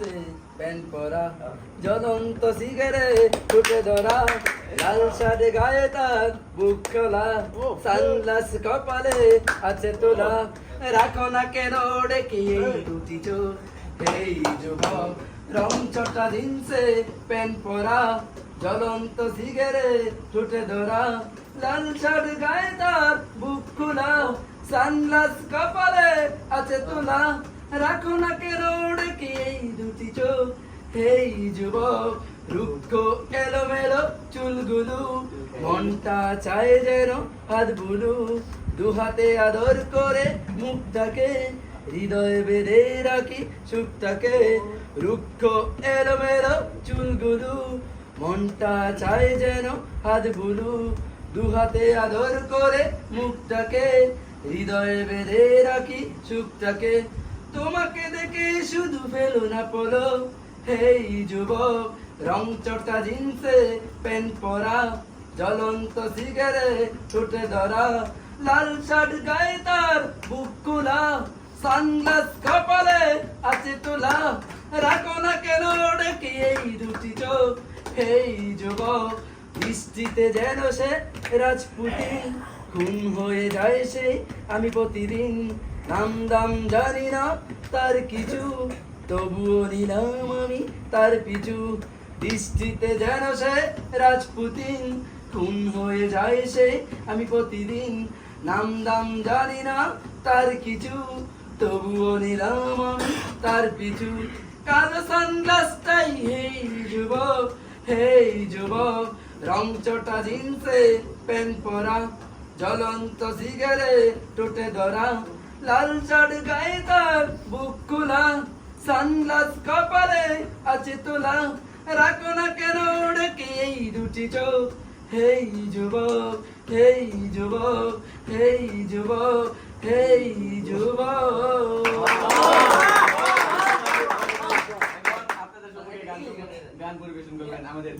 জিন্সে pant পরা, জ্বলন্ত সিগারে ধরা, লাল শাড়ি গায়ে তার বুক খোলা সানগ্লাস কপালে আছে তোলা। রাখো না কেন এই যুবক, রং চটা জিন্সে প্যান্ট পরা, জ্বলন্ত সিগারে টুটে ধরা, লাল শাড়ি গায়ে তার বুক খোলা সানগ্লাস কপালে আছে তোলা। রাখো না কেন ডেকে এই দুটি চোখ। হেই যুবক, রুক্ষ, এলোমেলো চুলগুলো। মনটা চায় যেন হাত বুলু। দু হাতে আদর করে মুখটাকে, হৃদয়ে বেঁধে রাখি সুখটাকে। রুক্ষ, এলোমেলো চুলগুলো। মনটা চায় যেন হাত বুলু। দু হাতে আদর করে মুখটাকে, হৃদয়ে বেঁধে রাখি সুখটাকে। তোমাকে দেখে শুধু ফেলো না পলো হেই যুবক, রং চটা জিন্সে প্যান্ট পরা, জ্বলন্ত সিগারে ছুটে ধরা। লাল শার্ট গায়ে তার বুক খোলা, সানগ্লাস কপালে আছে তোলা। রাখো না কেন ডেকে এই দুটি চোখ। হেই যুবক, বৃষ্টিতে যেন সে রাজপুতি খুন হয়ে যায় সে, আমি প্রতিদিন। নাম দাম জানি না তার কিছু, তবুও নিলাম আমি তার পিছু। দৃষ্টিতে যেন সে রাজপুতিন, খুন হয়ে যায় সে আমি প্রতিদিন। নাম দাম জানি না তার কিছু, তবুও নিলাম আমি তার পিছু। কালো সানগ্লাসটাই হেই যুবক হেই যুবক। রং চটা জিন্সে প্যান্ট পরা, জ্বলন্ত সিগারে টোটে ধরা। লাল শাড়ি গায়ে তার বুক খোলা। সানগ্লাস কপালে আছে তোলা। রাখো না কেন ডেকে এই দুটি চোখ। হেই যুবক হেই যুবক হেই যুবক হেই যুবক। গান পরিবেশন করবেন আমাদের